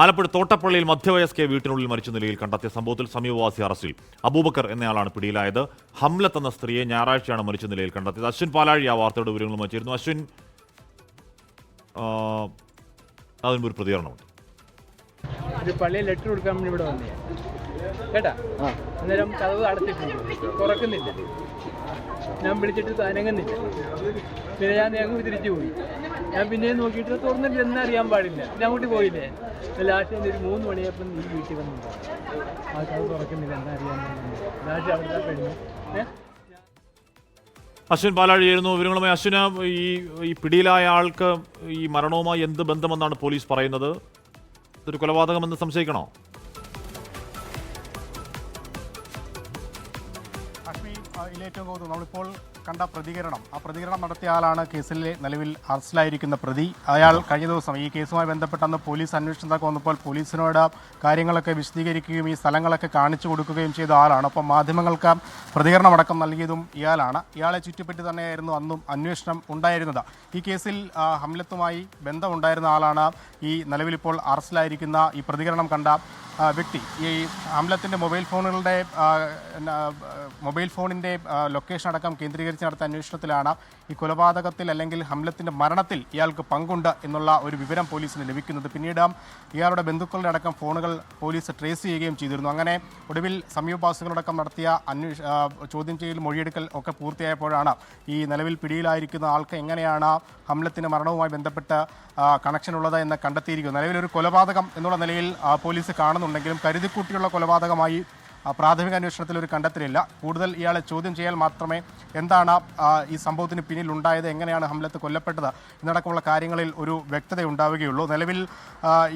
ആലപ്പുഴ തോട്ടപ്പള്ളിയിൽ മധ്യവയസ്കയെ വീട്ടിനുള്ളിൽ മരിച്ച നിലയിൽ കണ്ടെത്തിയ സംഭവത്തിൽ സമീപവാസി അറസ്റ്റിൽ അബൂബക്കർ എന്നയാളാണ് പിടിയിലായത്. ഹംലത്ത് എന്ന സ്ത്രീയെ ഞായറാഴ്ചയാണ് മരിച്ച നിലയിൽ കണ്ടെത്തിയത്. അശ്വിൻ പാലാഴി ആ വാർത്തയുടെ വിവരങ്ങൾ വച്ചിരുന്നു അശ്വിൻ അതിനൊരു അതിന് പ്രതികരണമുണ്ട്. ഒരു പള്ളിയിൽ ലെറ്റർ കൊടുക്കാൻ വേണ്ടി ഇവിടെ വന്നേ. കേട്ടാ? അന്നേരം കഥവ് അടച്ചിട്ടുണ്ട്. തുറക്കുന്നില്ല. ഞാൻ വിളിച്ചിട്ട് അനങ്ങുന്നില്ല. പിന്നെ ഞാൻ ഞങ്ങൾ തിരിച്ചു പോയി. ഞാൻ പിന്നെയും നോക്കിയിട്ട് തുറന്നിട്ട് എന്ന് അറിയാൻ പാടില്ല. ഞാൻ അങ്ങോട്ട് പോയില്ലേ? ലാസ്റ്റ് ഒരു മൂന്ന് മണിയപ്പം നീ വീട്ടിൽ വന്നു. ആ കഥ തുറക്കുന്നില്ല എന്നാ അറിയാൻ പാടില്ല. ലാസ്റ്റ് അവിടെ പെണ്ണ്. ഏഹ് അശ്വിൻ പാലാഴി ആയിരുന്നു വിവരങ്ങളുമായി അശ്വിന് ഈ ഈ പിടിയിലായ ആൾക്ക് ഈ മരണവുമായി എന്ത് ബന്ധമെന്നാണ് പോലീസ് പറയുന്നത്? ഇതൊരു കൊലപാതകമെന്ന് സംശയിക്കണോ? അഷ്മി കൂടുതൽ നമ്മളിപ്പോൾ കണ്ട പ്രതികരണം. ആ പ്രതികരണം നടത്തിയ ആളാണ് കേസിലെ നിലവിൽ അറസ്റ്റിലായിരിക്കുന്ന പ്രതി. അയാൾ കഴിഞ്ഞ ദിവസം ഈ കേസുമായി ബന്ധപ്പെട്ട് അന്ന് പോലീസ് അന്വേഷണത്തൊക്കെ വന്നപ്പോൾ പോലീസിനോട് കാര്യങ്ങളൊക്കെ വിശദീകരിക്കുകയും ഈ സ്ഥലങ്ങളൊക്കെ കാണിച്ചു കൊടുക്കുകയും ചെയ്ത ആളാണ്. അപ്പം മാധ്യമങ്ങൾക്ക് പ്രതികരണമടക്കം നൽകിയതും ഇയാളാണ്. ഇയാളെ ചുറ്റിപ്പറ്റി തന്നെയായിരുന്നു അന്നും അന്വേഷണം ഉണ്ടായിരുന്നത്. ഈ കേസിൽ ഹംലത്തുമായി ബന്ധമുണ്ടായിരുന്ന ആളാണ് ഈ നിലവിലിപ്പോൾ അറസ്റ്റിലായിരിക്കുന്ന ഈ പ്രതികരണം കണ്ട വ്യക്തി. ഈ ഹംലത്തിന്റെ മൊബൈൽ ഫോണുകളുടെ മൊബൈൽ ഫോണിന്റെ ലൊക്കേഷൻ അടക്കം കേന്ദ്രീകരിച്ച് നടത്തിയ അന്വേഷണത്തിലാണ് ഈ കൊലപാതകത്തിൽ അല്ലെങ്കിൽ ഹംലത്തിന്റെ മരണത്തിൽ ഇയാൾക്ക് പങ്കുണ്ട് എന്നുള്ള ഒരു വിവരം പോലീസിന് ലഭിക്കുന്നത്. പിന്നീട് ഇയാളുടെ ബന്ധുക്കളുടെ അടക്കം ഫോണുകൾ പോലീസ് ട്രേസ് ചെയ്യുകയും ചെയ്തിരുന്നു. അങ്ങനെ ഒടുവിൽ സമീപവാസികളടക്കം നടത്തിയ അന്വേഷ ചോദ്യം ചെയ്യൽ മൊഴിയെടുക്കൽ ഒക്കെ പൂർത്തിയായപ്പോഴാണ് ഈ നിലവിൽ പിടിയിലായിരിക്കുന്ന ആൾക്ക് എങ്ങനെയാണ് ഹംലത്തിന്റെ മരണവുമായി ബന്ധപ്പെട്ട് ഉള്ളത് എന്ന് കണ്ടെത്തിയിരിക്കുന്നു നിലവിലൊരു കൊലപാതകം എന്നുള്ള നിലയിൽ പോലീസ് കാണുന്നുണ്ടെങ്കിലും കരുതിക്കൂട്ടിയുള്ള കൊലപാതകമായി പ്രാഥമിക അന്വേഷണത്തിൽ ഒരു കണ്ടെത്തലില്ല. കൂടുതൽ ഇയാളെ ചോദ്യം ചെയ്യാൻ മാത്രമേ എന്താണ് ഈ സംഭവത്തിന് പിന്നിൽ ഉണ്ടായത് എങ്ങനെയാണ് ഹംലത്ത് കൊല്ലപ്പെട്ടത് എന്നടക്കമുള്ള കാര്യങ്ങളിൽ ഒരു വ്യക്തത ഉണ്ടാവുകയുള്ളൂ. നിലവിൽ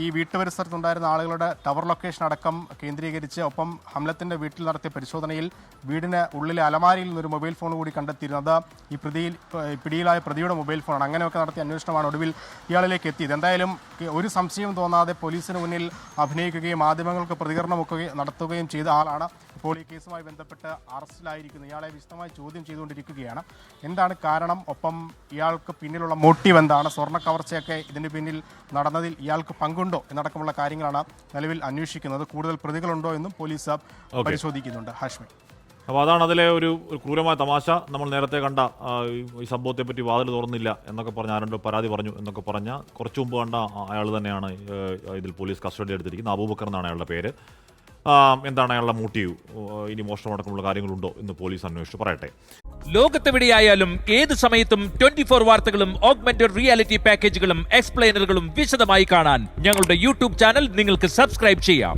ഈ വീട്ടുപരിസരത്തുണ്ടായിരുന്ന ആളുകളുടെ ടവർ ലൊക്കേഷൻ അടക്കം കേന്ദ്രീകരിച്ച് ഒപ്പം ഹംലത്തിന്റെ വീട്ടിൽ നടത്തിയ പരിശോധനയിൽ വീടിന് ഉള്ളിലെ അലമാരിയിൽ നിന്നൊരു മൊബൈൽ ഫോൺ കൂടി കണ്ടെത്തിയിരുന്നത് ഈ പ്രതിയിൽ പിടിയിലായ പ്രതിയുടെ മൊബൈൽ ഫോണാണ്. അങ്ങനെയൊക്കെ നടത്തിയ അന്വേഷണമാണ് ഒടുവിൽ ഇയാളിലേക്ക് എത്തിയത്. എന്തായാലും ഒരു സംശയം തോന്നാതെ പോലീസിന് മുന്നിൽ അഭിനയിക്കുകയും മാധ്യമങ്ങൾക്ക് പ്രതികരണമൊക്കെ നടത്തുകയും ചെയ്ത ആളാണ് ഇപ്പോൾ ഈ കേസുമായി ബന്ധപ്പെട്ട് അറസ്റ്റിലായിരിക്കുന്നത്. ഇയാളെ വിശദമായി ചോദ്യം ചെയ്തുകൊണ്ടിരിക്കുകയാണ്. എന്താണ് കാരണം? ഒപ്പം ഇയാൾക്ക് പിന്നിലുള്ള മോട്ടീവ് എന്താണ്? സ്വർണ കവർച്ചയൊക്കെ ഇതിന് പിന്നിൽ നടന്നതിൽ ഇയാൾക്ക് പങ്കുണ്ടോ എന്നടക്കമുള്ള കാര്യങ്ങളാണ് നിലവിൽ അന്വേഷിക്കുന്നത്. കൂടുതൽ പ്രതികളുണ്ടോ എന്നും പോലീസ് പരിശോധിക്കുന്നുണ്ട്. ഹാഷ്മി. അപ്പോൾ അതാണ് അതിലെ ഒരു ക്രൂരമായ തമാശ. നമ്മൾ നേരത്തെ കണ്ട ഈ- സംഭവത്തെപ്പറ്റി സംഭവത്തെ പറ്റി വാതിൽ തുറന്നില്ല എന്നൊക്കെ പറഞ്ഞ് ആരണ്ടോ പരാതി പറഞ്ഞു എന്നൊക്കെ പറഞ്ഞ കുറച്ചു മുമ്പ് കണ്ട അയാൾ തന്നെയാണ് ഇതിൽ പോലീസ് കസ്റ്റഡി എടുത്തിരിക്കുന്നത്. അബൂബക്കർ എന്നാണ് അയാളുടെ പേര്. എന്താണ് അയാളുടെ മോട്ടീവ് ഇനി മോഷണം അടക്കമുള്ള കാര്യങ്ങളുണ്ടോ എന്ന് പോലീസ് അന്വേഷിച്ചു. പറയട്ടെ. ലോകത്തെവിടെയായാലും ഏത് സമയത്തും ട്വന്റി ഫോർ വാർത്തകളും ഓഗ്മെന്റഡ് റിയാലിറ്റി പാക്കേജുകളും എക്സ്പ്ലെയിനറുകളും വിശദമായി കാണാൻ ഞങ്ങളുടെ യൂട്യൂബ് ചാനൽ നിങ്ങൾക്ക് സബ്സ്ക്രൈബ് ചെയ്യാം.